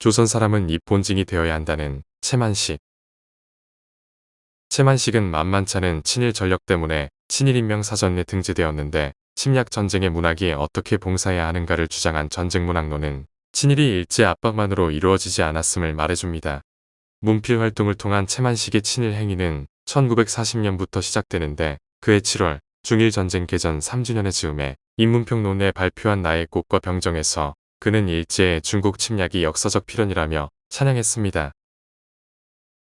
조선 사람은 이 본징이 되어야 한다는 채만식. 채만식은 만만찮은 친일 전력 때문에 친일인명 사전에 등재되었는데 침략 전쟁의 문학이 어떻게 봉사해야 하는가를 주장한 전쟁 문학론은 친일이 일제 압박만으로 이루어지지 않았음을 말해줍니다. 문필 활동을 통한 채만식의 친일 행위는 1940년부터 시작되는데 그해 7월 중일 전쟁 개전 3주년의 즈음에 인문평론에 발표한 나의 꽃과 병정에서 그는 일제의 중국 침략이 역사적 필연이라며 찬양했습니다.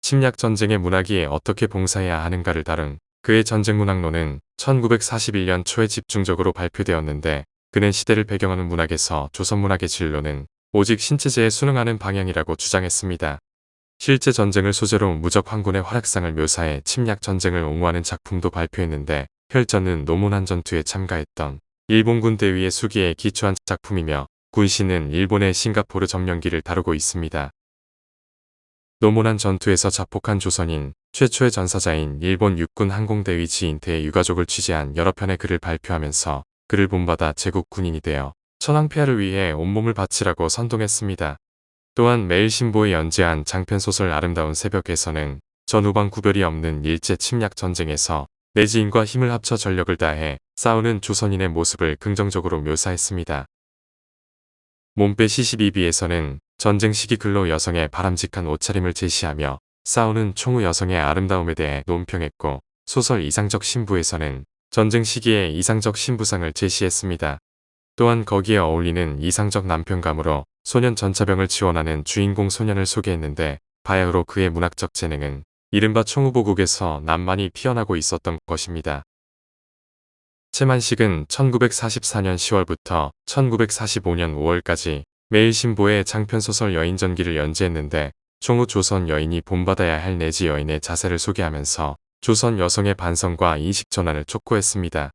침략 전쟁의 문학이 어떻게 봉사해야 하는가를 다룬 그의 전쟁 문학론은 1941년 초에 집중적으로 발표되었는데 그는 시대를 배경하는 문학에서 조선 문학의 진로는 오직 신체제에 순응하는 방향이라고 주장했습니다. 실제 전쟁을 소재로 무적 황군의 활약상을 묘사해 침략 전쟁을 옹호하는 작품도 발표했는데 혈전은 노문한 전투에 참가했던 일본군 대위의 수기에 기초한 작품이며 군시는 일본의 싱가포르 점령기를 다루고 있습니다. 노문한 전투에서 자폭한 조선인 최초의 전사자인 일본 육군 항공대위 지인태의 유가족을 취재한 여러 편의 글을 발표하면서 그를 본받아 제국 군인이 되어 천황폐하를 위해 온몸을 바치라고 선동했습니다. 또한 매일신보에 연재한 장편소설 아름다운 새벽에서는 전후방 구별이 없는 일제 침략 전쟁에서 내지인과 힘을 합쳐 전력을 다해 싸우는 조선인의 모습을 긍정적으로 묘사했습니다. 몸빼 시시비비에서는 전쟁 시기 글로 여성의 바람직한 옷차림을 제시하며 싸우는 총우 여성의 아름다움에 대해 논평했고 소설 이상적 신부에서는 전쟁 시기에 이상적 신부상을 제시했습니다. 또한 거기에 어울리는 이상적 남편감으로 소년 전차병을 지원하는 주인공 소년을 소개했는데 바야흐로 그의 문학적 재능은 이른바 총후보국에서 난만이 피어나고 있었던 것입니다. 채만식은 1944년 10월부터 1945년 5월까지 매일신보의 장편소설 여인전기를 연재했는데 총후 조선 여인이 본받아야 할 내지 여인의 자세를 소개하면서 조선 여성의 반성과 인식 전환을 촉구했습니다.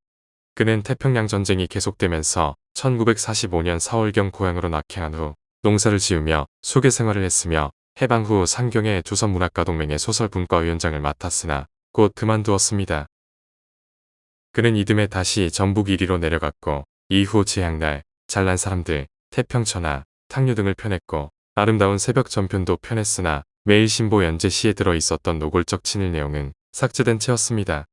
그는 태평양 전쟁이 계속되면서 1945년 4월경 고향으로 낙향한 후 농사를 지으며 소개 생활을 했으며 해방 후 상경의 조선문학가 동맹의 소설분과위원장을 맡았으나 곧 그만두었습니다. 그는 이듬해 다시 전북 1위로 내려갔고 이후 재향날, 잘난 사람들, 태평천하, 탕류 등을 펴냈고 아름다운 새벽 전편도 펴냈으나 매일신보 연재 시에 들어 있었던 노골적 친일 내용은 삭제된 채였습니다.